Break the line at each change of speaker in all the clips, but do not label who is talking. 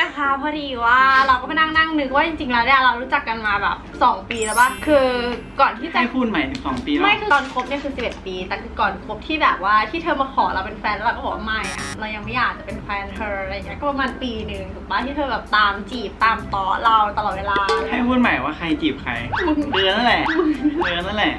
นะคะพอดีว่าเราก็มานั่งนั่งนึกว่าจริงๆแล้วเนี่ยเรารู้จักกันมาแบบ 2 ปีแล้วปะคือก่อนที่จะ
ให้คุณใหม่สิบสองปีแล้ว
ไม่คือตอนคบเนี่ยคือ11 ปี แต่คือก่อนคบที่แบบว่าที่เธอมาขอเราเป็นแฟนแล้วเราก็บอกว่าไม่อะเรายังไม่อยากจะเป็นแฟนเธออะไรอย่างเงี้ยก็ประมาณปีหนึ่งถูกปะที่เธอแบบตามจีบตามต้อเราตลอดเวลา
ให้พูดใหม่ว่าใครจีบใครเดือนนั่นแหละเดือนนั่นแหละ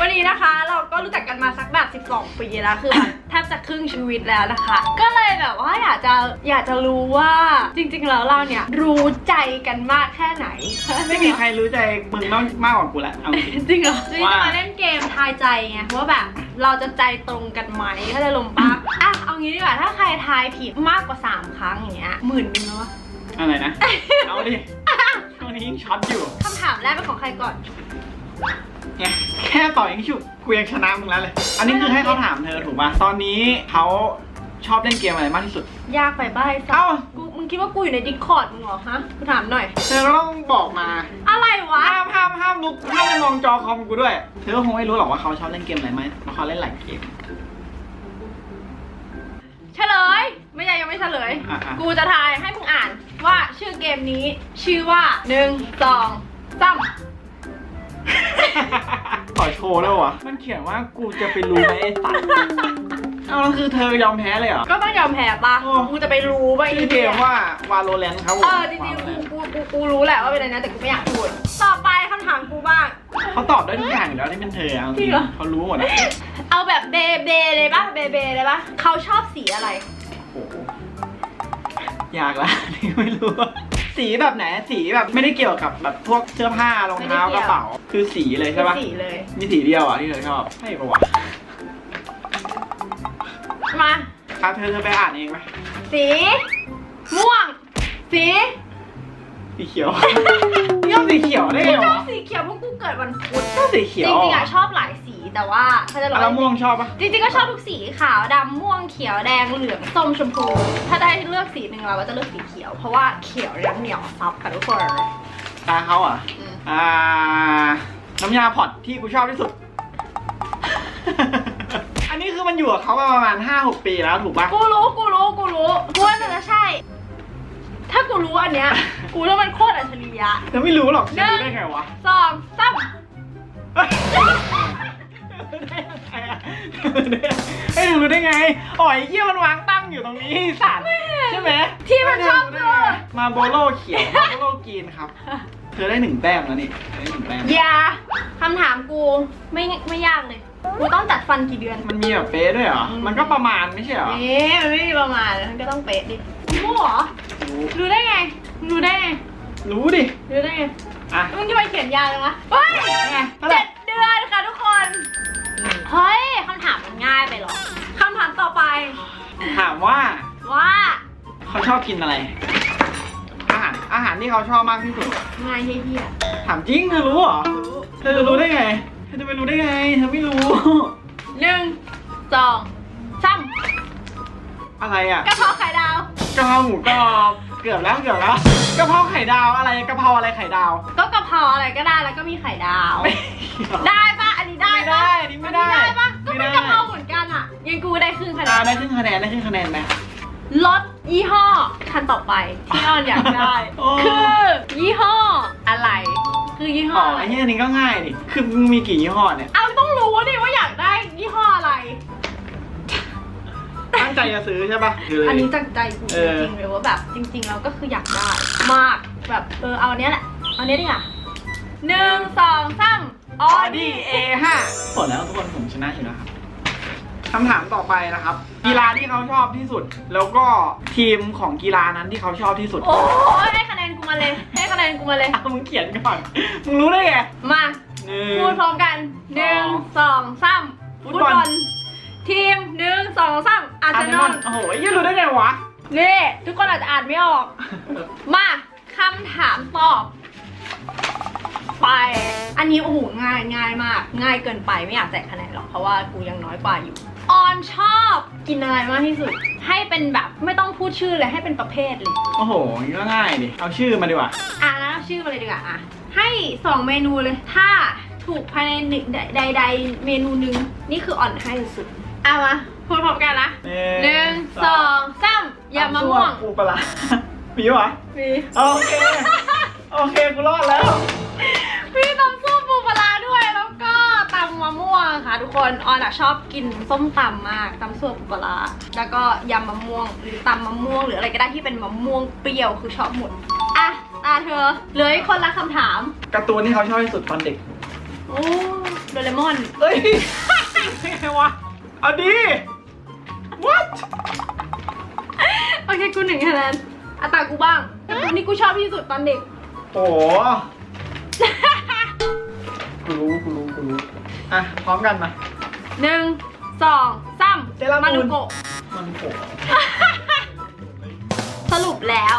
วันนี้นะคะเราก็รู้จักกันมาสักแบบ 12 ปีแล้วคือแบบแทบจะครึ่งชีวิตแล้วนะคะ ก็เลยแบบว่าอยากจะอยากจะรู้ว่าจริง ๆ แล้วเราเนี่ยรู้ใจกันมากแค่ไหน
ไม่มีใครรู้ใจมึงมากมากกว่ากูละเอาจริง
จริงเหรอจริง
ว่า
จะมาเล่นเกมทายใจไงว่าแบบเราจะใจตรงกันไหมถ้าจะลงปะอะเอางี้ดีกว่าถ้าใครทายผิดมากกว่า 3 ครั้งอย่างเงี้ยหมื่นหนึงแล้ววะ
อะไรนะ เอาดิช่วงนี้ยิ่งช็อตอยู่
คำถามแรกเป็นของใครก่อน
ไงแค่ต่อยิงฉุบกูยังชนะมึงแล้วเลย อันนี้คือให้เขาถามเธอถูกป่ะ ตอนนี้เขาชอบเล่นเกมอะไรมากที่สุด
ยากไปบ้าไอ้สั
เอ้า
สกูมึง คิดว่ากูอยู่ในดิสคอร์ดมึงเหรอฮะกูถามหน่อย
เธอก็ต้องบอกมา
อะไรวะ
ห้ามห้ามห้ามลุกห้ามไปมองจอคอมกูด้วย เธอก็คงไม่รู้หรอกว่าเขาชอบเล่นเกมอะไรไหมเพราะเขาเล่นหลายเกม
เฉลย ไม่ใช่ยังไม่เฉลย
อะอะ
กูจะทายให้มึงอ่านว่าชื่อเกมนี้ ชื่อว่าหนึ่งสองสาม
ขอโชว์ด้วยวะมันเขียนว่ากูจะไปรู้ไหมไอ้สัตว์ เอาแล้วคือเธอยอมแพ้เลยเหรอ
ก็ต้องยอมแพ้ปะ
โอ้
กูจะไปรู้ว่า
ชื่อเกมว่า Valorant ครับผม
เออจริงๆกูกูกูกูรู้แหละว่าเป็นอะไรนะแต่กูไม่อยากพูดต่อไปคำถามกูบ้าง
เขาตอบได้ทุกอย่างอยู่แล้วที่เป็นเธอเอาจ
จริ
ริ
ง
ง
เหรอ
เขารู้หมดอะ
เอาแบบเบเบเลยปะเบเบเลยปะเขาชอบสีอะไร
โอ้โหยากละ นี่ไม่รู้ สีแบบไหน สีแบบไม่ได้เกี่ยวกับแบบพวกเสื้อผ้ารองเท้า
ไม่
ก
ได้เกี่ยว
ระเป๋า คือสีเลยใช่ปะ
สีเลย
มีสีเดียวอะที่เธอชอบใช่ปะวะ
มา
อะเธอเธอไปอ่านเองไหม
สี ม่วง สี
สีเขียว ชอบสีเขียวได้ไง
ชอ
วะ
บสีเขียวเพราะกูเกิดวันพุธ
ชอบสี
จ
เขียว
ริงๆอะชอบหลายสีแต่ว่าเขาจะ
อะ
ร้
แล้วม่วงชอบปะ
จริงๆก็ชอบทุกสีขาวดำม่วงเขียวแดงเหลืองส้มชมพู ถ้าได้เลือกสีหนึ่งเราก็จะเลือกสีเขียว เพราะว่าเขียวเนี่ยเหนียวซับค่ะทุกคน
ตาเขาอะ
อืม
อ่า น้ำยาพอตที่กูชอบที่สุดอันนี้คือ มันอยู่กับเขามาประมาณ5-6ปีแล้วถูกปะ
กูรู้กูรู้กูรู้กูว่าน่าจะใช่ ถ้ากูรู้อันเนี้ย กูว่ามันโคตรอัจฉริยะ
เธอไม่รู้หรอก
หนึ่
จะ
ง
รู้ได้ไงวะ
สองสาม
ไอ้ยรู้ได้ไงอ๋อไอ้เยี่ยมันวางตั้งอยู่ตรงนี้สัตว์ใช่ไหม
ที่มันชอบ
ได้
เธอ
ไงมาโบโลเขียวมาโบโลกรีนครับ เธอได้หนึ่งแต้มแล้วนี่ได้หนึ่งแต้ม
อย่าคำถามกูไม่ไม่ยากเลย กูต้องจัดฟันกี่เดือน
มันมีแบบเป๊ะด้วยเหรอ มันก็ประมาณไม่ใช่เหรอ
เอ๊ะมันไม่มีประมาณมันก็ต้องเป๊ะดิมั่วเหรอ
รู้
รู้ได้ไงรู้ได้ไง
รู้ดิ
รู้ได้ไง
อะ
มึงจะไปเขียนยาวเลยวะเฮ้ย
ไงเท่าไหร่
เจ็ดเดือนค่ะทุกคนเฮ้ยคำถามมันง่ายไปเหรอคำถามต่อไป
ถามว่า
ว่า
เขาชอบกินอะไร อาหารอาหารที่เขาชอบมากที่สุด
ง่ายเฮีย
ถามจริงเธอรู้เหรอ
ๆรู้
เธอจะรู้ได้ไงเธอจะไปรู้ได้ไง เธอไม่รู้
หนึ่งสองสาม
อะไรอะ
กะเพราไข่ดาว
กะเพราหมูกรอบเกือบแล้วเกือบแล้วกะเพราไข่ดาวอะไรกะเพราอะไรไข่ดาว
ก็กะเพราอะไรก็ได้แล้วก็มีไข่ดาว
ไม่เกี่ยว
ได้ปะอันนี้ได้
ไม่
ปะ
ได้อันนี้ไม่ได้
อันนี้ได้ปะก็
ไม่
เป็น
ได้
กะเพราเหมือนกันอะยังกูได้ครึ่งคะแน
อ่านได้ครึ่งคะแนนได้ครึ่งคะแนนไหม
รถยี่ห้อคันต่อไปที่ออนอยากได้
โอ้
คือยี่ห้ออะไร คือยี่ห้
อ๋
อ
อ
อะไร
ไอ้เนี้ยนี้ก็ง่ายดิ คือมึงมีกี่ยี่ห้อเนี่ย
เอาต้องรู้ดิว่าอยากได้ยี่ห้ออะไร
ตั้งใจจะซื้อใช่ปะคือ
อันนี้จากใจกู
เอ
จ
อ
ริงๆเลยว่าแบบจริงๆแล้วก็คืออยากได้มากแบบเออเอาอันเนี้ยแหละเอาอันเนี้ยดีกว่าหนึ่งสองสามอ
อ
อ
อ
ดี้
ดี้ A5 ผลแล้วทุกคนผมชนะอยู่แล้วครับคำถามต่อไปนะครับ กีฬาที่เขาชอบที่สุด แล้วก็ทีมของกีฬานั้นที่เขาชอบที่สุด
โอ้ยให้คะแนนกูมาเลยให้คะแนน กูมาเลย
อะมึงเขียนก่อน มึงรู้ได้ไง
มา
หนึ่ง
พูดพร้อมกันหนึ่งสองสาม
ฟุ
ฟุ
ต
ต
บบอ
อ
ล
ลทีมหนึ่งสองสามอาร์เซนอล
โอ้โหยี่รู้ได้ไงวะ
นี่ ทุกคนอาจจะอ่านไม่ออก มาคำถามตอบ ไป อันนี้โอ้โหง่ายง่ายมาก ง่ายเกินไปไม่อยากแจกคะแนนหรอกเพราะว่ากูยังน้อยกว่าอยู่ ออนชอบกินอะไรมากที่สุด ให้เป็นแบบไม่ต้องพูดชื่อเลยให้เป็นประเภทเลย
โอ้โหนี่ก็ง่ายดิ เอาชื่อมาดีกว่า
อะงั้นเอา ชื่อมาเลยดีกว่าอะให้สองเมนูเลย ถ้าถูกภายในหนึ่งใดใดๆเมนูหนึ่งนี่คืออ่อนให้สุดๆเอามาพูดพร้อมกันนะหนึ่งสองสามยำมะม่วง
ปูปลาร้ามีวะ
มี
โอเค โอเคกูรอดแล้ว
มีตำส้มปูปลาร้าด้วยแล้วก็ตำมะม่วงค่ะทุกคนออนอะชอบกินส้มตำมากตำส้มปูปลาร้าแล้วก็ยำมะม่วงหรือตำมะม่วงหรืออะไรก็ได้ที่เป็นมะม่วงเปรี้ยวคือชอบหมดอะ ตาเธอเหลืออีกคนละคำถาม
การ์ตูนที่เขาชอบที่สุดตอนเด็ก
โอ้โดเรมอน
เอ้ยไงวะเอาดี what
โอเคกูหนึ่งคะแนนอะตากูบ้างการ์ตูนที่กูชอบที่สุดตอนเด็ก
โอ้โหกูรู้กูรู้กูรู้อะ พร้อมกันมา
หนึ่งสองสาม
เซรามูน
มานุโกะ
มันโผ
สรุปแล้ว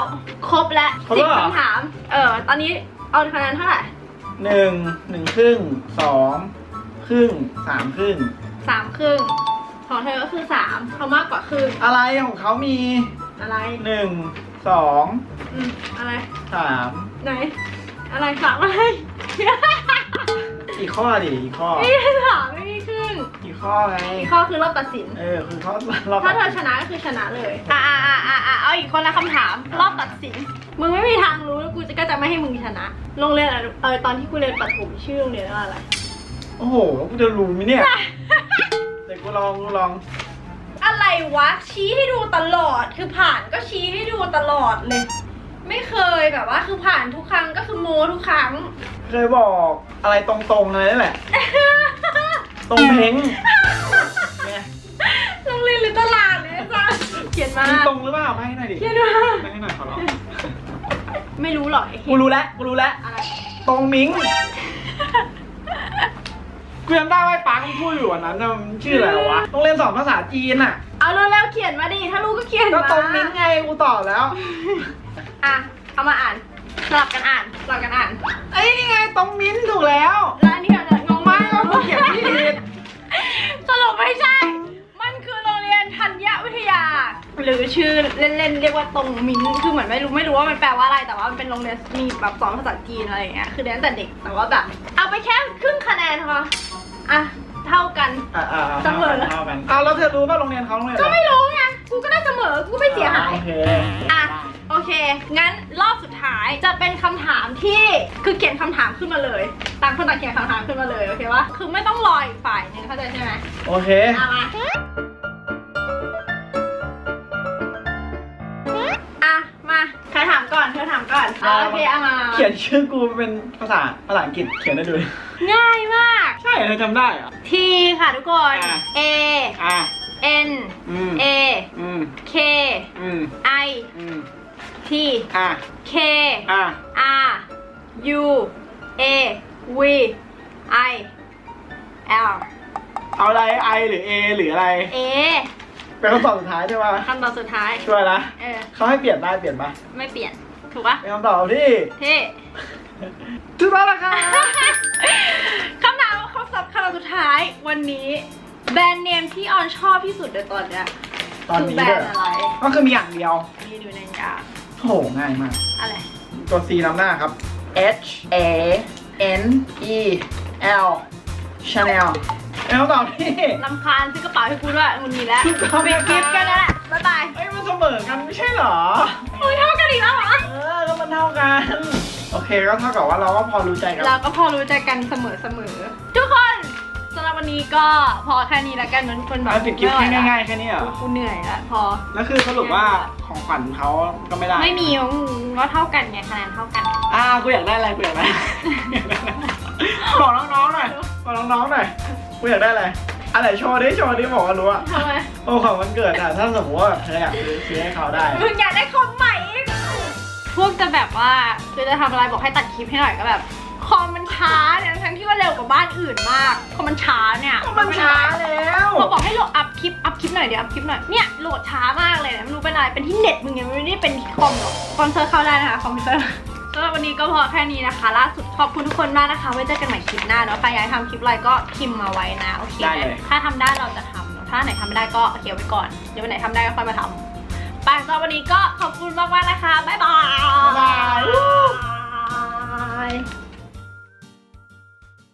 ครบแล้ว
ครบ
สิ
แล้
บ
วเหรอ
คำถาม เออ ตอนนี้เอาคะแนนเท่าไหร่
หนึ่งหนึ่งครึ่งสองครึ่งสามครึ่ง
สามครึ่ง ของเธอก็คือสามเขามากกว่าครึ่ง
อะไรของเขามี
อะไร
หนึ่งสอง
อืมอะไร
สาม
ไหน อะไรสามอะไร
อีกข้อดิอีกข้อ
ไม่ได้สามไม่มีครึ่ง
อีก ข้อไง
อีกข้อคือรอบตัดสิน
เออ คือเขาเรา
ถ้าเธอชนะก็คือชนะเลยอ่าอ่าอ่าอ่าเอาอีกคนละคำถาม รอบตัดสิน มึงไม่มีทางรู้แล้วกูจะก็จะไม่ให้มึงชนะ โรงเรียนอะไรเออตอนที่กูเรียนประถมชื่อโรงเรียนว่าอะไร
โอ้โหแล้วกูจะรู้ไหมเนี่ยเดี๋ยวกูลองกูลอง
อะไรวะ ชี้ให้ดูตลอด คือผ่านก็ชี้ให้ดูตลอดเลย ไม่เคยแบบว่าคือผ่านทุกครั้งก็คือโมทุกครั้ง
เคยบอกอะไรตรงๆเลยนั่นแหละ ตรงเพ้งเนี่ย
โรงเรียนหรือตลาดเนี่ยจ้ะเขียนมา
มีตรงหรือเปล่าไปให้หน่อยดิ
เขียนมา
ไปให้หน่อยขอร้อง
ไม่รู้หรอกไอ้
กู
เขียน
รู้แล้วกูรู้แล้ว
อะไร
ตรงมิงกูจำได้ว่าไอ้ปังพูดอยู่วันนั้นน่ะมันชื่ออะไรวะต้องเรียนสอนภาษาจีนอะ
เอาเร็วๆเขียนมาดิถ้ารู้ก็เขียน
ก็
มา
ตรงมิงไงกูตอบแล้ว
อะเอามาอ่านสลับกันอ่านสลับกันอ่าน
เอ้ยนี่ไงตรงมิ้นถูกแล้ว
หรือชื่อเล่นๆเรียกว่าตรงมิ้นคือเหมือนไม่รู้ไม่รู้ว่ามันแปลว่าอะไรแต่ว่ามันเป็นโรงเรียนมีแบบสอนภาษาจีนอะไรอย่างเงี้ยคือเรียนตั้งแต่เด็กแต่ว่าแบบเอาไปแค่ครึ่งคะแนนพออะเท่ากัน
อ่าอ่า
เสมอ
เท่ากันเอาแล้วเธอรู้ป่ะโรงเรียนเขาโรงเรียน
ก็
อะไร
ไม่รู้ไงกูก็ได้เสมอกูก็ไม่เสียหาย
โอเค
อะโอเค งั้นรอบสุดท้ายจะเป็นคำถามที่คือเขียนคำถามขึ้นมาเลย ต่างคนต่างเขียนคำถามขึ้นมาเลยโอเควะคือไม่ต้องรออีกฝ่ายหนึงเข้าใจใช่ไหม
โอเค
เอามาามก่อนอะโอเคเอามา
เขียนชื่อกูเป็นภาษาภาษาอังกฤษเขียนได้ด้วย
ง่ายมาก
ใช่เธอจำได้เหรอ
T ค่ะทุกคน
อะ
A
อะ
N
อืม
A
อืม
K
อืม
I
อืม
T
อะ
K
อะ
R U A V I L
เอาอะไร I หรือ A หรืออะไร
A
เป็นคำตอบสุดท้ายใช่ป่ะ
คำตอบสุดท้าย
ช่วยนะ
เออ
เขาให้เปลี่ยนได้เปลี่ยนปะ
ไม่เปลี่ยน ถูกปะ
เป็นคำตอบที่
เท่
ถูกต้องแล้วครับ
คำถามคำศัพท์คำถามสุดท้ายวันนี้ แบรนด์เนมที่ออนชอบที่สุดในตอนเนี้ย
ตอน
คือ
นี้
แบร
เด้
น
อ
ด์อะไร
ก็คือมีอย่างเดียว
นี่ดูในยา
โหง่ายมาก
อะไร
ตัว C นำหน้าครับ H A N E L Chanel เป็นคำตอบที่
ลำคาญซื้อกระเป๋าให้กูด้วยมึงมีแล้ว
ถูกต้อง
ปิดคลิปกันแล้วแหละบ๊ายบาย
เอ้ยมันเสมอกันไม่ใช่เหรอ
มึงเท่ากันอีกแล้วเหรอ
เออก็ มันเท่ากัน โอเคก็เท่ากับว่าเราก็พอรู้ใจกัน
เราก็พอรู้ใจกันเสมอเสมอทุกคนสำหรับวันนี้ก็พอแค่นี้แล้วกันนะทุกคนแบบ
เอาปิดคลิป
ไม่
แค่
ไหวละ
ง่ายๆแค่นี้เหรอ
กูเหนื่อยแล้วพอ
แล้วคือสรุปว่าของขวัญเขาก็ไม่ได้
ไม่มีมึงก็เท่ากันไงคะแนนเท่ากัน
อ่ากูอยากได้อะไรกูอยากได้บอกน้องๆหน่อยบอกน้องๆหน่อยกูอยากได้อะไรอะไรโชว์ดิโชว์ดิบอกว่ารู้อะ
ทำไม
โอ้ของวันเกิดอะถ้าสมมติว่าแบบเธออยากซื้อซื้อให้เขาได้
มึงอยากได้คอมใหม่อีก พวกจะแบบว่าคือจะทำอะไรบอกให้ตัดคลิปให้หน่อยก็แบบ คอมมันช้าเนี่ยทั้งที่ว่าเร็วกว่าบ้านอื่นมาก คอมมันช้าเนี่ย
มันช้าแล้ว
พอบอกให้โหลดอัพคลิปอัพคลิปหน่อยเดี๋ยวอัพคลิปหน่อยเนี่ยโหลดช้ามากเลยนะไม่รู้เป็นอะไรเป็นที่เน็ตมึงยังไม่ได้เป็นที่คอมหรอกคอมเซอร์เข้าได้นะคะคอมพิวเตอร์สำหรับวันนี้ก็พอแค่นี้นะคะ ล่าสุดขอบคุณทุกคนมากนะคะไว้เจอกันใหม่คลิปหน้าเนาะใครอยากให้ทำคลิปอะไรก็พิมพ์มาไว้นะโอเค
ได้
ไหม
เลย
ถ้าทำได้เราจะทำเนอะถ้าไหนทำไม่ได้ก็โอเคเอาไว้ก่อนเดี๋ยววันไหนทำได้ก็ค่อยมาทำ ไปสำหรับวันนี้ก็ขอบคุณมากๆนะคะ บ๊ายบาย
บ๊ายบาย
บาย